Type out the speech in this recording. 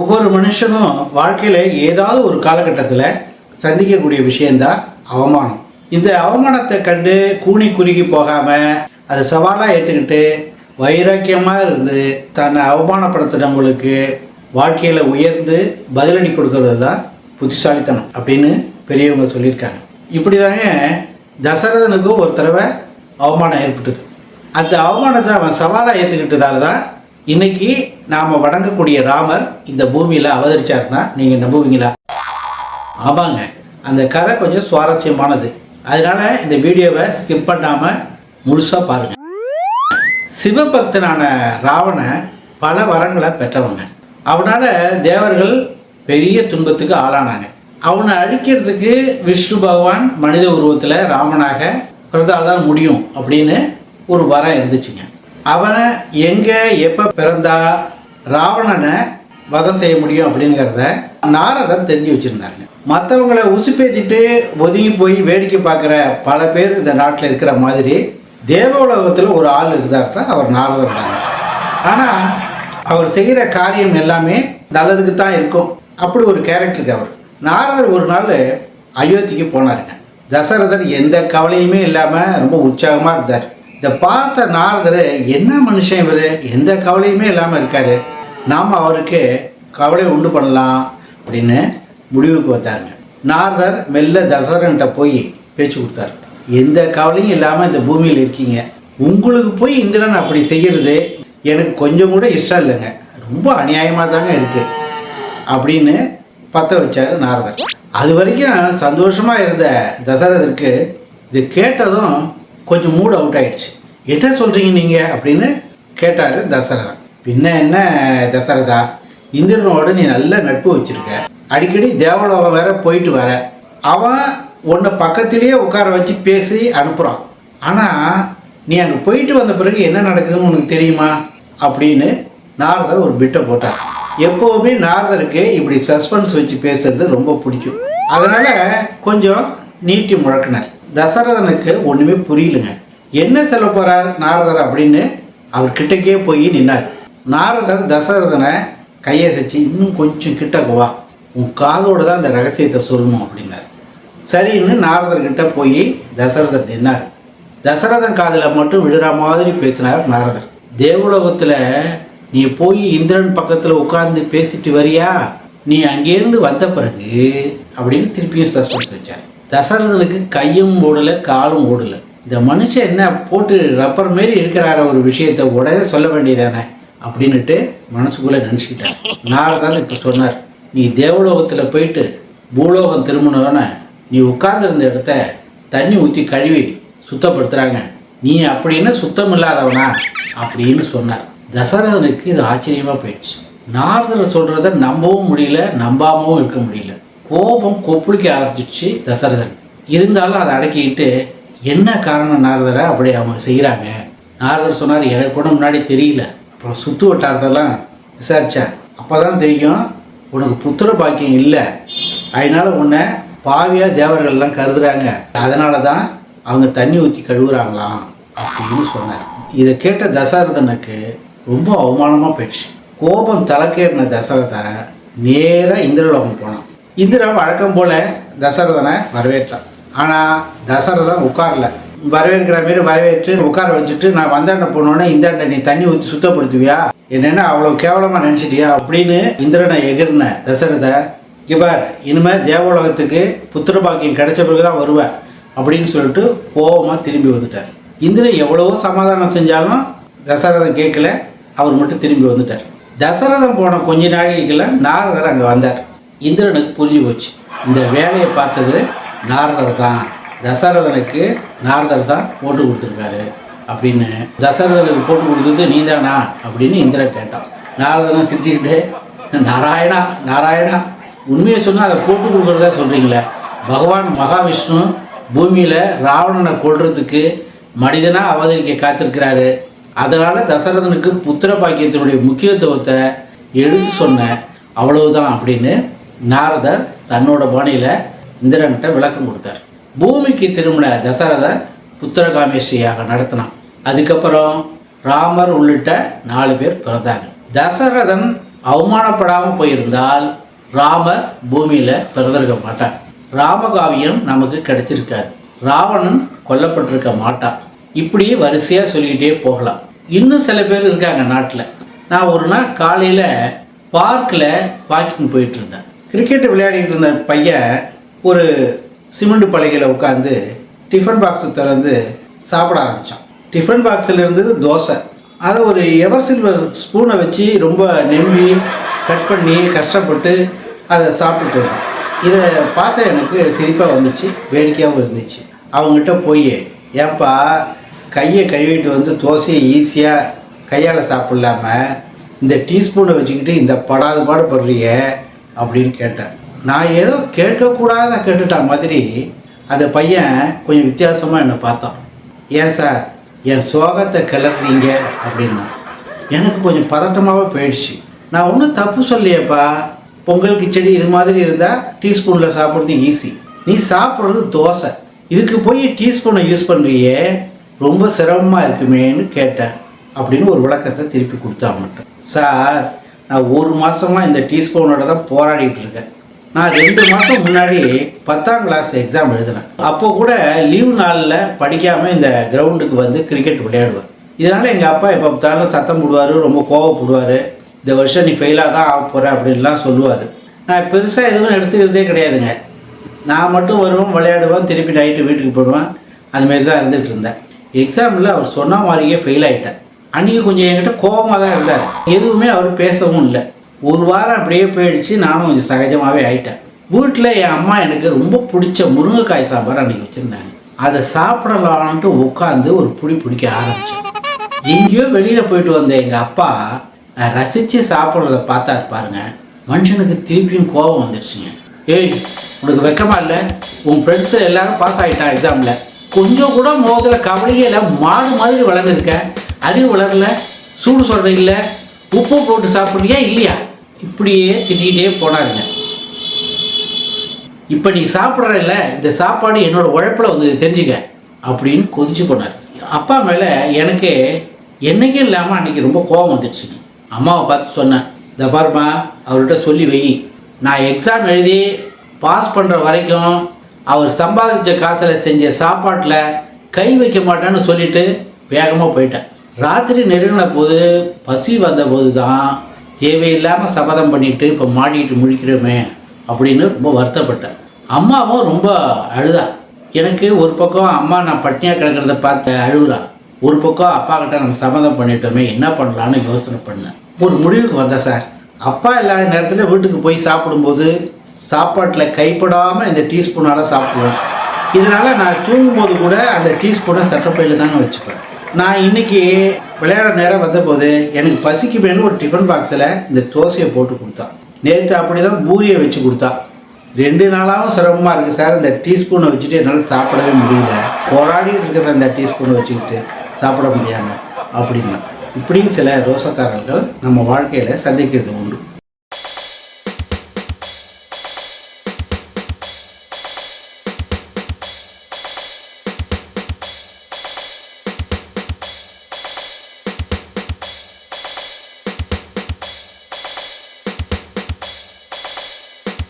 ஒவ்வொரு மனுஷனும் வாழ்க்கையில் ஏதாவது ஒரு காலகட்டத்தில் சந்திக்கக்கூடிய விஷயந்தான் அவமானம். இந்த அவமானத்தை கண்டு கூணி குறுகி போகாமல் அதை சவாலாக ஏற்றுக்கிட்டு வைராக்கியமாக இருந்து தன்னை அவமானப்படுத்தினவங்களுக்கு வாழ்க்கையில் உயர்ந்து பதிலடி கொடுக்கறது தான் புத்திசாலித்தனம் அப்படின்னு பெரியவங்க சொல்லியிருக்காங்க. இப்படி தாங்க தசரதனுக்கும் ஒரு தடவை அவமானம் ஏற்பட்டது. அந்த அவமானத்தை அவன் சவாலாக ஏற்றுக்கிட்டதால தான் இன்னைக்கு நாம் வணங்கக்கூடிய ராமர் இந்த பூமியில் அவதரிச்சாருன்னா நீங்கள் நம்புவீங்களா? ஆமாங்க. அந்த கதை கொஞ்சம் சுவாரஸ்யமானது. அதனால இந்த வீடியோவை ஸ்கிப் பண்ணாமல் முழுசாக பாருங்கள் சிவபக்தனான ராவண பல வரங்களை பெற்றவங்க. அவனால தேவர்கள் பெரிய துன்பத்துக்கு ஆளானாங்க. அவனை அழிக்கிறதுக்கு விஷ்ணு பகவான் மனித உருவத்தில் ராமனாக பிறந்தால் தான் முடியும் அப்படின்னு ஒரு வரம் இருந்துச்சுங்க. அவன் எங்கே எப்போ பிறந்தா ராவணனை வதம் செய்ய முடியும் அப்படிங்கிறத நாரதர் தெரிஞ்சு வச்சுருந்தாருங்க. மற்றவங்களை உசுப்பேத்திட்டு ஒதுங்கி போய் வேடிக்கை பார்க்குற பல பேர் இந்த நாட்டில் இருக்கிற மாதிரி தேவ உலகத்தில் ஒரு ஆள் இருந்தார்னா அவர் நாரதர் ஆனால் அவர் செய்கிற காரியம் எல்லாமே நல்லதுக்கு தான் இருக்கும். அப்படி ஒரு கேரக்டருக்கு அவர். நாரதர் ஒரு நாள் அயோத்திக்கு போனாருங்க. தசரதர் எந்த கவலையுமே இல்லாமல் ரொம்ப உற்சாகமாக இருந்தார். இதை பார்த்த நாரதர் என்ன மனுஷன் இவர்? எந்த கவலையுமே இல்லாமல் இருக்கார். நாம் அவருக்கு கவலை உண்டு பண்ணலாம் அப்படின்னு முடிவுக்கு வந்தாருங்க. நாரதர் மெல்ல தசரன்கிட்ட போய் பேச்சு கொடுத்தாரு. எந்த கவலையும் இல்லாமல் இந்த பூமியில் இருக்கீங்க. உங்களுக்கு போய் இந்திரன் அப்படி செய்கிறது எனக்கு கொஞ்சம் கூட இஷ்டம் இல்லைங்க. ரொம்ப அநியாயமாக தாங்க இருக்குது அப்படின்னு பற்ற வச்சார் நாரதர். அது வரைக்கும் சந்தோஷமாக இருந்த தசரதருக்கு இது கேட்டதும் கொஞ்சம் மூட் அவுட் ஆயிடுச்சு. என்ன சொல்கிறீங்க நீங்கள் அப்படின்னு கேட்டார் தசரதா. பின்ன என்ன தசரதா? இந்திரனோட நீ நல்ல நட்பு வச்சுருக்க. அடிக்கடி தேவலோகம் வேற போயிட்டு வர. அவன் உன்னை பக்கத்திலேயே உட்கார வச்சு பேசி அனுப்புகிறான் ஆனால் நீ அங்கே போயிட்டு வந்த பிறகு என்ன நடக்குதுன்னு உனக்கு தெரியுமா? அப்படின்னு நாரதர் ஒரு பிட்டை போட்டார். எப்போவுமே நாரதருக்கு இப்படி சஸ்பென்ஸ் வச்சு பேசுறது ரொம்ப பிடிக்கும். அதனால் கொஞ்சம் நீட்டி முழக்கினார். தசரதனுக்கு ஒன்றுமே புரியலங்க. என்ன சொல்ல போகிறார் நாரதர் அப்படின்னு அவர் கிட்டக்கே போய் நின்னார். நாரதர் தசரதனை கையசைச்சு இன்னும் கொஞ்சம் கிட்டக்கு வா உன் காதோடு தான் அந்த ரகசியத்தை சொல்லணும் அப்படின்னார். சரின்னு நாரதர்கிட்ட போய் தசரதர் நின்னார். தசரதன் காதில் மட்டும் விழுற மாதிரி பேசினார் நாரதர். தேவலோகத்தில் நீ போய் இந்திரன் பக்கத்தில் உட்கார்ந்து பேசிட்டு வரியா? நீ அங்கேருந்து வந்த பிறகு அப்படின்னு திருப்பியும் சஸ்பென்ஸ் வச்சார். தசரதனுக்கு கையும் ஓடலை காலும் ஓடலை இந்த மனுஷன் என்ன போட்டு ரப்பர் மாரி இருக்கிறார ஒரு விஷயத்தை உடனே சொல்ல வேண்டியதானே அப்படின்னுட்டு மனசுக்குள்ளே நினச்சிக்கிட்டார். நாரதன் இப்போ சொன்னார் நீ தேவலோகத்தில் போயிட்டு பூலோகம் திரும்பினோடனே நீ உட்கார்ந்துருந்த இடத்த தண்ணி ஊற்றி கழுவி சுத்தப்படுத்துகிறாங்க நீ அப்படின்னு சுத்தம் இல்லாதவனா அப்படின்னு சொன்னார். தசரதனுக்கு இது ஆச்சரியமாக போயிடுச்சு. நாரதர் சொல்கிறத நம்பவும் முடியல நம்பாமவும் இருக்க முடியல. கோபம் கொப்பளிக்க ஆரம்பிச்சிச்சு தசரதன். இருந்தாலும் அதை அடக்கிக்கிட்டு என்ன காரணம் நாரதரை? அப்படி அவங்க செய்கிறாங்க நாரதர் சொன்னார் எனக்கு கூட முன்னாடி தெரியல. அப்புறம் சுற்று வட்டாரத்தெல்லாம் விசாரித்தேன் அப்போ தான் தெரியும் உனக்கு புத்திர பாக்கியம் இல்லை. அதனால் உன்னை பாவியாக தேவர்கள்லாம் கருதுறாங்க. அதனால தான் அவங்க தண்ணி ஊற்றி கழுவுறாங்களாம். அப்படின்னு சொன்னார். இதை கேட்ட தசரதனுக்கு ரொம்ப அவமானமாக போயிடுச்சு. கோபம் தலைக்கேறின தசரதன் நேராக இந்திரலோகம் போனான். இந்திரன் வழக்கம் போல தசரதனை வரவேற்றான். ஆனால் தசரதன் உட்காரல. வரவேற்கிற மாரி வரவேற்று உட்கார வச்சுட்டு நான் வந்தாண்ட போனோன்னே இந்தாண்ட நீ தண்ணி ஊற்றி சுத்தப்படுத்துவியா? என்னென்ன அவ்வளோ கேவலமாக நினச்சிட்டியா? அப்படின்னு இந்திரனை எகிர்ன தசரத இவர் இனிமேல் தேவலோகத்துக்கு புத்திர பாக்கியம் கிடைச்ச பிறகு தான் வருவேன் அப்படின்னு சொல்லிட்டு கோபமாக திரும்பி வந்துட்டார். இந்திரன் எவ்வளவோ சமாதானம் செஞ்சாலும் தசரதன் கேட்கல அவர் மட்டும் திரும்பி வந்துட்டார். தசரதன் போன கொஞ்ச நாளைக்குலாம் நாரதர் அங்கே வந்தார். இந்திரனுக்கு புரிஞ்சு போச்சு. இந்த வேலையை பார்த்தது நாரதர் தான். தசரதனுக்கு நாரதர் தான் போட்டு கொடுத்துருக்காரு அப்படின்னு. தசரதனுக்கு போட்டு கொடுத்தது நீதானா அப்படின்னு இந்திரன் கேட்டான். நாரதனை சிரிச்சுக்கிட்டு நாராயணா நாராயணா. உண்மையை சொன்னால் அதை போட்டு கொடுக்குறதா சொல்கிறீங்களே பகவான் மகாவிஷ்ணு பூமியில் ராவணனை கொள்றதுக்கு மனிதனாக அவதரிக்க காத்திருக்கிறாரு. அதனால் தசரதனுக்கு புத்திர பாக்கியத்தினுடைய முக்கியத்துவத்தை எடுத்து சொன்னேன் அவ்வளவுதான் அப்படின்னு நாரதர் தன்னோட பாணியில் இந்திரன்கிட்ட விளக்கம் கொடுத்தார். பூமிக்கு திரும்பின தசரதை புத்திரகாமேஷ்டியாக நடத்தினான். அதுக்கப்புறம் ராமர் உள்ளிட்ட நாலு பேர் பிறந்தாங்க. தசரதன் அவமானப்படாமல் போயிருந்தால் ராமர் பூமியில் பிறந்திருக்க மாட்டார். ராமகாவியம் நமக்கு கிடைச்சிருக்காது. ராவணன் கொல்லப்பட்டிருக்க மாட்டான். இப்படியே வரிசையாக சொல்லிக்கிட்டே போகலாம். இன்னும் சில பேர் இருக்காங்க நாட்டில். நான் ஒரு நாள் காலையில் பார்க்கில் வாக்கிங் போயிட்டு இருந்தேன். கிரிக்கெட் விளையாடிட்டு இருந்த பையன் ஒரு சிமெண்ட் பலகையில் உட்காந்து டிஃபன் பாக்ஸ் திறந்து சாப்பிட ஆரம்பித்தான் டிஃபன் பாக்ஸில் இருந்தது தோசை. அதை ஒரு எவர் சில்வர் ஸ்பூனை வச்சு ரொம்ப நெம்பி கட் பண்ணி கஷ்டப்பட்டு அதை சாப்பிட்டுட்டு இருந்தேன். இதை பார்த்த எனக்கு சிரிப்பாக வந்துச்சு வேடிக்கையாகவும் இருந்துச்சு. அவங்ககிட்ட போய் ஏன்பா கையை கழுவிட்டு வந்து தோசையை ஈஸியாக கையால் சாப்பிட்லாம? இந்த டீஸ்பூனை வச்சுக்கிட்டு இந்த படாது பாடு படுறிய அப்படின்னு கேட்டேன். நான் ஏதோ கேட்கக்கூடாத கேட்டுட்டா மாதிரி அந்த பையன் கொஞ்சம் வித்தியாசமாக என்னை பார்த்தான். ஏன் சார் என் சோகத்தை கிளறீங்க? அப்படின்னா. எனக்கு கொஞ்சம் பதட்டமாகவே போயிடுச்சு. நான் ஒன்றும் தப்பு சொல்லியப்பா பொங்கல் கிச்சடி இது மாதிரி இருந்தால் டீஸ்பூனில் சாப்பிட்றது ஈஸி நீ சாப்பிட்றது தோசை. இதுக்கு போய் டீஸ்பூனை யூஸ் பண்ணுறியே ரொம்ப சிரமமாக இருக்குமேன்னு கேட்டேன். அப்படின்னு ஒரு விளக்கத்தை திருப்பி கொடுத்தா மட்டும். சார் நான் ஒரு மாதமாக இந்த டீஸ்பூனோட தான் போராடிட்டு இருக்கேன். நான் ரெண்டு மாதம் முன்னாடி பத்தாம் கிளாஸ் எக்ஸாம் எழுதினேன். அப்போ கூட லீவ் நாளில் படிக்காமல் இந்த கிரவுண்டுக்கு வந்து கிரிக்கெட் விளையாடுவேன். இதனால் எங்கள் அப்பா எப்போ பார்த்தாலும் சத்தம் போடுவார் ரொம்ப கோவப்படுவார். இந்த வருஷம் நீ ஃபெயிலாக தான் ஆக போகிற அப்படின்லாம் சொல்லுவார். நான் பெருசாக எதுவும் எடுத்துக்கிறதே கிடையாதுங்க. நான் மட்டும் வருவேன் விளையாடுவேன் திருப்பி நைட்டு வீட்டுக்கு போயிடுவேன். அதுமாரி தான் இருந்துகிட்டு இருந்தேன். எக்ஸாமில் அவர் சொன்ன மாதிரியே ஃபெயில் ஆகிட்டேன் அன்றைக்கி கொஞ்சம் என்கிட்ட கோபமாக தான் இருந்தார். எதுவுமே அவர் பேசவும் இல்லை. ஒரு வாரம் அப்படியே போயிடுச்சு. நானும் கொஞ்சம் சகஜமாகவே ஆயிட்டேன். வீட்டில் என் அம்மா எனக்கு ரொம்ப பிடிச்ச முருங்கைக்காய் சாம்பார் அன்றைக்கி வச்சுருந்தாங்க. அதை சாப்பிடலான்ட்டு உட்காந்து ஒரு புளி பிடிக்க ஆரம்பித்தேன் எங்கேயோ வெளியில் போயிட்டு வந்த எங்கள் அப்பா ரசித்து சாப்பிட்றத பார்த்தா பாருங்க. மனுஷனுக்கு திருப்பியும் கோபம் வந்துடுச்சுங்க ஏய் உனக்கு வெக்கமா இல்லை? உன் ஃப்ரெண்ட்ஸு எல்லாரும் பாஸ் ஆகிட்டான் எக்ஸாமில் கொஞ்சம் கூட முகத்தில் கவலையில் இல்லை? மாடு மாதிரி வளர்ந்துருக்கேன் அது வளரல சூடு சொல்கிற இல்லை உப்பு போட்டு சாப்பிட்றியா இல்லையா? இப்படியே திட்டிகிட்டே போனாருங்க. இப்போ நீ சாப்பிட்றல இந்த சாப்பாடு என்னோட உழைப்பில் வந்து தெரிஞ்சுக்க அப்படின்னு கொதிச்சு போனார். அப்பா மேலே எனக்கு என்றைக்கும் இல்லாமல் அன்றைக்கி ரொம்ப கோபம் வந்துடுச்சுங்க அம்மாவை பார்த்து சொன்னேன் இந்த பாருமா அவர்கிட்ட சொல்லி வை. நான் எக்ஸாம் எழுதி பாஸ் பண்ணுற வரைக்கும் அவர் சம்பாதிச்ச காசில் செஞ்ச சாப்பாட்டில் கை வைக்க மாட்டேன்னு சொல்லிட்டு வேகமாக போயிட்டேன். ராத்திரி நெருங்கின போது பசி வந்த போது தான் தேவையில்லாமல் சபதம் பண்ணிட்டு இப்போ மாடிட்டு முழிக்கிறோமே அப்படின்னு ரொம்ப வருத்தப்பட்டேன். அம்மாவும் ரொம்ப அழுதா. எனக்கு ஒரு பக்கம் அம்மா நான் பட்னியாக கிடக்கிறத பார்த்து அழுகுறா. ஒரு பக்கம் அப்பா கிட்ட நம்ம சம்மதம் பண்ணிட்டோமே என்ன பண்ணலான்னு யோசனை பண்ணேன். ஒரு முடிவுக்கு வந்தேன் சார். அப்பா இல்லாத நேரத்தில் வீட்டுக்கு போய் சாப்பிடும்போது சாப்பாட்டில் கைப்படாமல் இந்த டீஸ்பூனால் சாப்பிடுவேன். இதனால் நான் தூங்கும்போது கூட அந்த டீஸ்பூனை சட்டப்பையில் தாங்க வச்சுப்பேன். நான் இன்னைக்கு விளையாட நேரம் வந்தபோது எனக்கு பசிக்குமேனு ஒரு டிஃபன் பாக்ஸில் இந்த தோசையை போட்டு கொடுத்தான் நேற்று அப்படி தான் பூரியை வச்சு கொடுத்தா. ரெண்டு நாளாகவும் சிரமமாக இருக்குது சார். இந்த டீஸ்பூனை வச்சுட்டு என்னால் சாப்பிடவே முடியல. போராடி இருக்கு சார் இந்த டீஸ்பூனை வச்சுக்கிட்டு சாப்பிட முடியாமல் அப்படின்னா இப்படியும் சில ரோசக்காரர்கள் நம்ம வாழ்க்கையில் சந்திக்கிறது உண்டு.